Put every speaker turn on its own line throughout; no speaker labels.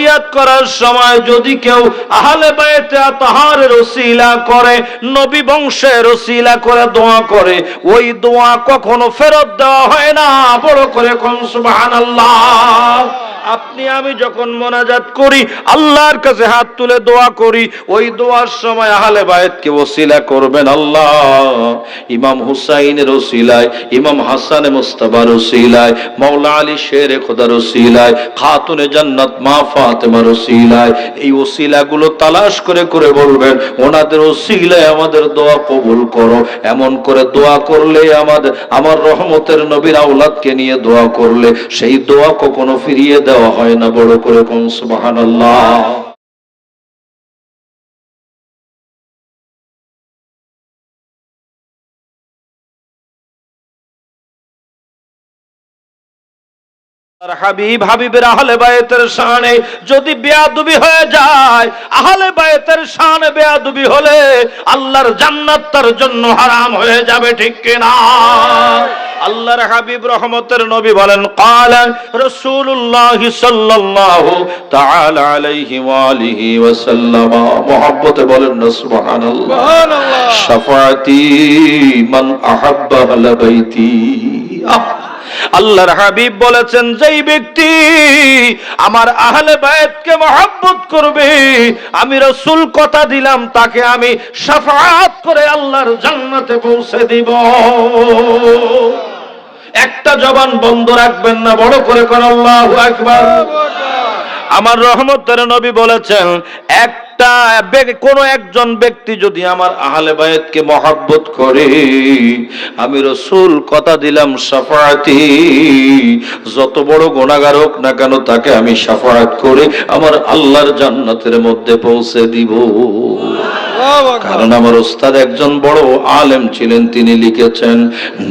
ফরিয়াদ করার সময় যদি কেউ আহলে বায়েতে আতহারের ওসিলা করে, নবী বংশের ওসিলা করে, দোয়া করে, ওই দোয়া কখনো ফেরত দেওয়া হয় না। বড় করে কোন, সুবহানাল্লাহ। আপনি, আমি যখন মোনাজাত করি, আল্লাহর কাছে হাত তুলে দোয়া করি, ওই দোয়ার সময় আহলে বায়েতকে ওসিলা করবেন আল্লাহ। ইমাম হুসাইনের ওসিলায়, ইমাম হাসান মুস্তাবার ওসিলায়, মাওলা আলী শের খোদার ওসিলায়, খাতুনে জান্নাত মা ফাতেমার ওসিলায়, এই ওসিলাগুলো তালাশ করে করে বলবেন, ওনাদের ওসিলায় আমাদের দোয়া কবুল করো। এমন করে দোয়া করলে আমাদের, আমার রহমতের নবীর আওলাদকে নিয়ে দোয়া করলে, সেই দোয়া কখনো ফিরিয়ে দেওয়া হয় না বড় করে কোন আর হাবিব, হাবিবের আহলে বায়েতের শানে যদি বেয়াদবি হয়ে যায়, আহলে বায়েতের শানে বেয়াদবি হলে আল্লাহর জান্নাত তার জন্য হারাম হয়ে যাবে, ঠিক কিনা? আল্লাহর হাবিব রহমতের নবী বলেন কালা রাসূলুল্লাহ সাল্লাল্লাহু তাআলা আলাইহি ওয়া আলিহি ওয়া সাল্লাম মুহাব্বতে বলেন না সুবহানাল্লাহ। শাফাআতি মান আহাব্বা আহলা বাইতি। আহ আল্লাহর হাবিব বলেছেন যেই ব্যক্তি আমার আহলে বায়াতকে মহব্বত করবে আমি রসুল কথা দিলাম তাকে আমি সাফাত করে আল্লাহর জান্নাতে পৌঁছে দিব। একটা জবান বন্ধ রাখবেন না, বড় করে কর আল্লাহু আকবার। আমার রহমতের নবী বলেছেন, একটা কোনো একজন ব্যক্তি যদি আমার আহলে বায়াতকে মহাব্বত করে, আমি রসুল কথা দিলাম সাফায়াতি, যত বড় গুণাগার হোক না কেন তাকে আমি সাফায়াত করে আমার আল্লাহর জান্নাতের মধ্যে পৌঁছে দিব। কারণ আমার ওস্তাদ একজন বড় আলেম ছিলেন, তিনি লিখেছেন,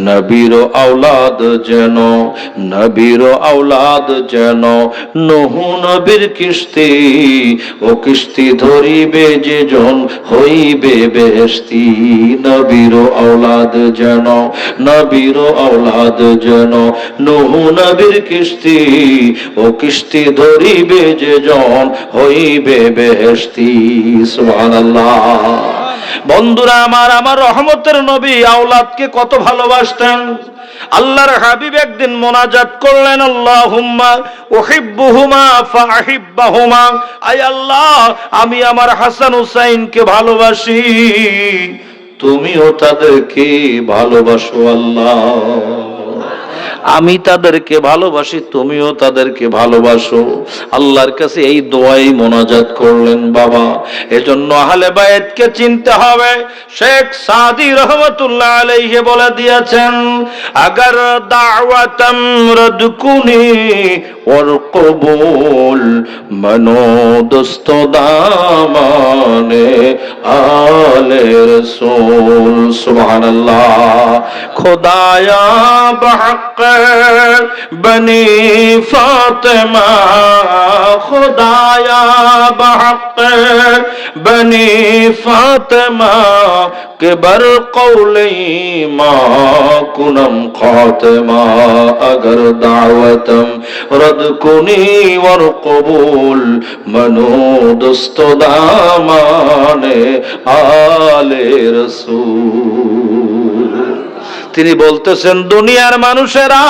নবীর আওলাদ যেন, নবীর আওলাদ যেন, নহু নবীর কিস্তি ও কিস্তি ধরিবে যে জন, হইবে বেহস্তি নবীর আওলাদ যেন, নবীর আওলাদ যেন, নহু নবীর কিস্তি ও কিস্তি ধরিবে যে জন, হইবে বেহস্তি সুবহানাল্লাহ। বন্ধুরা আমার আমার রহমতের নবী, আওলাদকে কত ভালোবাসতেন। আল্লাহর হাবিব একদিন মোনাজাত করলেন আল্লাহ আল্লাহুম্মা উহিব্বুহুমা ফাহিব্বাহুমা। আয় আল্লাহ, আমি আমার হাসান হুসাইনকে ভালোবাসি। তুমিও তাদেরকে ভালোবাসো আল্লাহ। আমি তাদেরকে ভালোবাসি, তুমিও তাদেরকে ভালোবাসো। আল্লাহর কাছে এই দোয়াই মোনাজাত করলেন বাবা। এজন্য আহলে বায়েতকে চিনতে হবে, শেখ সাদি রহমতুল্লাহ আলাইহি বলে দিয়েছেন, আগর দাওয়াতাম রদকুনি والقبول منو دست دامان آل رسول سبحان اللہ خدایا بحق بنی فاطمہ خدایا بحق بنی فاطمہ کبر قولی ما کنم خاتمہ اگر دعوتم رسول صدقني وارقبول منو دست دامان آل رسول তিনি বলতেছেন, দুনিয়ার মানুষেরা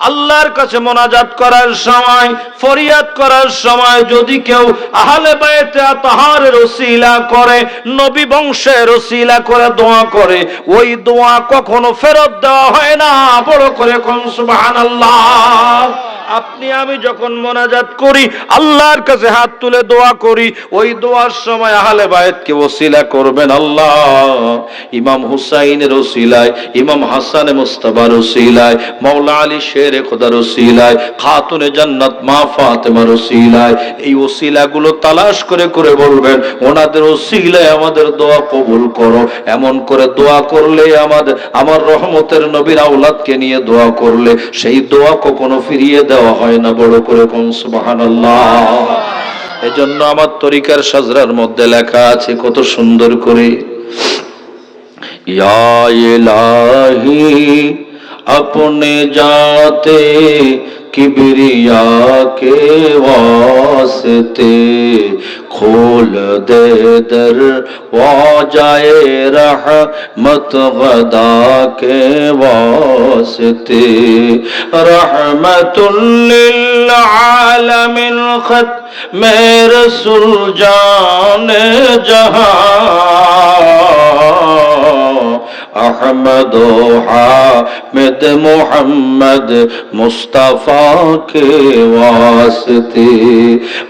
আল্লাহর কাছে মোনাজাত করার সময়, ফরিয়াদ করার সময় যদি কেউ আহলে বায়েতে তাহারের ওসিলা করে, নবী বংশের ওসিলা করে, দোয়া করে, ওই দোয়া কখনো ফেরত দেওয়া হয় না। বড় করে কোন, সুবহানাল্লাহ। আপনি, আমি যখন মোনাজাত করি, আল্লাহর কাছে হাত তুলে দোয়া করি, ওই দোয়ার সময় আহলে বায়েতকে ওসিলা করবেন আল্লাহ। ইমাম হুসাইনের ওসিলায় ইমাম হাসানে মুস্তাবার রসিলায় মৌলা আলী শের খোদার রসিলায়, খাতুনে জান্নাত মা ফাতেমার ওসিলায় এই ওসিলাগুলো তালাশ করে করে বলবেন, ওনাদের ওসিলায় আমাদের দোয়া কবুল করো, এমন করে দোয়া করলে আমাদের, আমার রহমতের নবীর আওলাদকে নিয়ে দোয়া করলে, সেই দোয়া কখনো ফিরিয়ে দেওয়া হয় না, বড় করে কোন সুবহানাল্লাহ। এজন্য আমার তরিকার সাজরার মধ্যে লেখা আছে, কত সুন্দর করে। یا الہی اپنے جاتے کبریا کے واسطے کھول دے در وا جائے رحمت غدا کے واسطے رحمت للعالمین خط میں رسول جان جہاں আহমদ হামদ মোহাম্মদ মুস্তফা কে ওয়াসতে।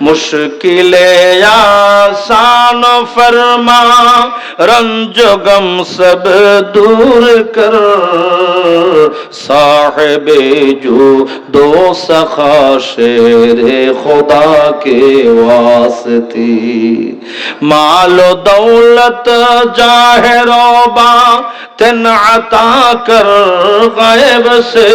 মুশকিলে আসান ফরমা রঞ্জ গম সব দূর কর। সাহেবে জো দো সখা শের খোদা কে ওয়াসতে। মাল দৌলত জাহেরবা تنعتا کر غیب سے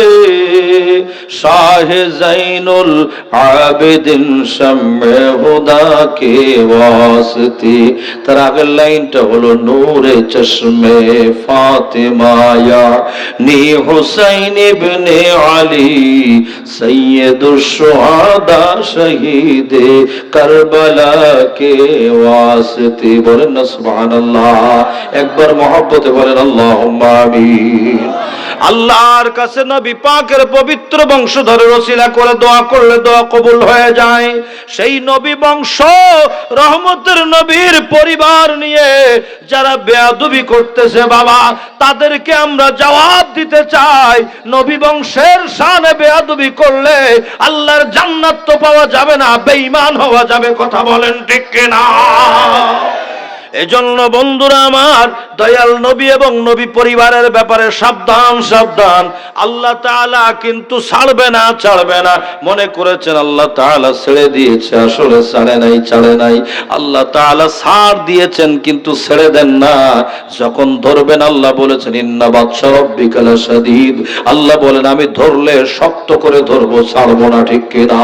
شاہ زین العابدین شمع خدا کے واسطے তার আগের লাইনটা হলো নূরে চশমে ফাতেমা ইয়া। নি হুসাইন ইবনে আলী সাইয়্যিদুশ শুহাদা শহীদ কারবালা কে ওয়াসতে। বলেন না সুবহানাল্লাহ। একবার মহব্বতে বলেন আল্লাহ আল্লাহর কাছে নবী পাকের পবিত্র বংশধরের রসিলা করে দোয়া করলে দোয়া কবুল হয়ে যায়। সেই নবী বংশ, রহমতের নবীর পরিবার নিয়ে যারা বেয়াদবি করতেছে বাবা, তাদেরকে আমরা জবাব দিতে চাই। নবী বংশের শানে বেয়াদবি করলে আল্লাহর জান্নাত তো পাওয়া যাবে না, বেঈমান হওয়া যাবে, কথা বলেন ঠিক কিনা? এজন্য বন্ধুরা আমার, দয়াল নবী এবং নবী পরিবারের ব্যাপারে সাবধান সাবধান। আল্লাহ তাআলা কিন্তু ছাড়বে না ছাড়বে না। মনে করেছেন আল্লাহ তাআলা ছেড়ে দিয়েছে, আসলে ছাড়ে নাই ছাড়ে নাই। আল্লাহ তাআলা ছাড় দিয়েছেন, কিন্তু ছেড়ে দেন না। যখন ধরবেন, আল্লাহ বলেছেন, ইন্না বাদশা রব্বিকাল শাদীদ আল্লাহ বলেন, আমি ধরলে শক্ত করে ধরবো, ছাড়বো না, ঠিক কিনা?